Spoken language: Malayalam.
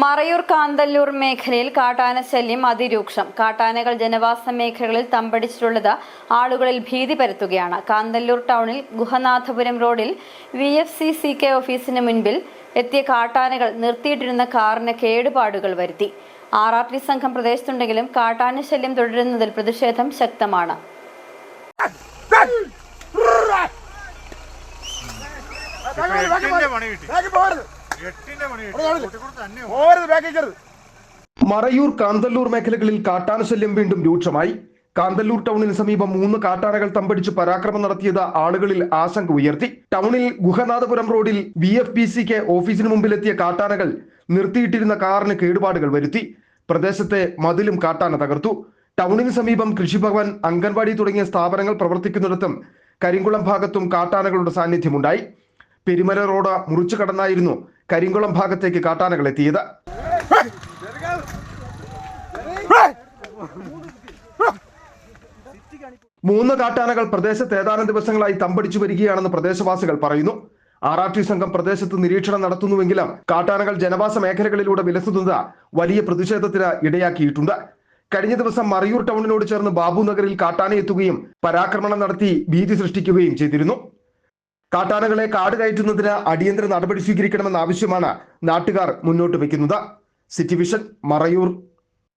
മറയൂർ കാന്തല്ലൂർ മേഖലയിൽ കാട്ടാന ശല്യം അതിരൂക്ഷം. കാട്ടാനകൾ ജനവാസ മേഖലകളിൽ തമ്പടിച്ചിട്ടുള്ളത് ആളുകളിൽ ഭീതി പരത്തുകയാണ്. കാന്തല്ലൂർ ടൗണിൽ ഗുഹനാഥപുരം റോഡിൽ V F C C K ഓഫീസിന് മുൻപിൽ എത്തിയ കാട്ടാനകൾ നിർത്തിയിട്ടിരുന്ന കാറിന് കേടുപാടുകൾ വരുത്തി. ആർ ആർ ടി സംഘം പ്രദേശത്തുണ്ടെങ്കിലും കാട്ടാന ശല്യം തുടരുന്നതിൽ പ്രതിഷേധം ശക്തമാണ്. എട്ടിന്റെ പണി കിട്ടി. മറയൂർ കാന്തല്ലൂർ മേഖലകളിൽ കാട്ടാന ശല്യം വീണ്ടും രൂക്ഷമായി. കാന്തല്ലൂർ ടൗണിന് സമീപം മൂന്ന് കാട്ടാനകൾ തമ്പടിച്ച് പരാക്രമം നടത്തിയത് ആളുകളിൽ ആശങ്ക ഉയർത്തി. ടൗണിൽ ഗുഹനാഥപുരം റോഡിൽ വി എഫ് പി സിക്ക് ഓഫീസിന് മുമ്പിലെത്തിയ കാട്ടാനകൾ നിർത്തിയിട്ടിരുന്ന കാറിന് കേടുപാടുകൾ വരുത്തി. പ്രദേശത്തെ മതിലും കാട്ടാന തകർത്തു. ടൗണിന് സമീപം കൃഷിഭവൻ അംഗൻവാടി തുടങ്ങിയ സ്ഥാപനങ്ങൾ പ്രവർത്തിക്കുന്നിടത്തും കരിങ്കുളം ഭാഗത്തും കാട്ടാനകളുടെ സാന്നിധ്യമുണ്ടായി. പെരുമല റോഡ് മുറിച്ചു കടന്നായിരുന്നു. കരിങ്കുളം ഭാഗത്തേക്ക് കാട്ടാനകൾ എത്തിയത്. മൂന്ന് കാട്ടാനകൾ പ്രദേശത്ത് ഏതാനും ദിവസങ്ങളായി തമ്പടിച്ചു വരികയാണെന്ന് പ്രദേശവാസികൾ പറയുന്നു. ആർ ആർ ടി സംഘം പ്രദേശത്ത് നിരീക്ഷണം നടത്തുന്നുവെങ്കിലും കാട്ടാനകൾ ജനവാസ മേഖലകളിലൂടെ വിലസുന്നത് വലിയ പ്രതിഷേധത്തിന് ഇടയാക്കിയിട്ടുണ്ട്. കഴിഞ്ഞ ദിവസം മറയൂർ ടൗണിനോട് ചേർന്ന് ബാബു നഗറിൽ കാട്ടാന എത്തുകയും പരാക്രമണം നടത്തി ഭീതി സൃഷ്ടിക്കുകയും ചെയ്തിരുന്നു. കാട്ടാനകളെ കാട് കയറ്റുന്നതിന് അടിയന്തര നടപടി സ്വീകരിക്കണമെന്ന ആവശ്യമാണ് നാട്ടുകാർ മുന്നോട്ട് വയ്ക്കുന്നത്. City vision Marayoor.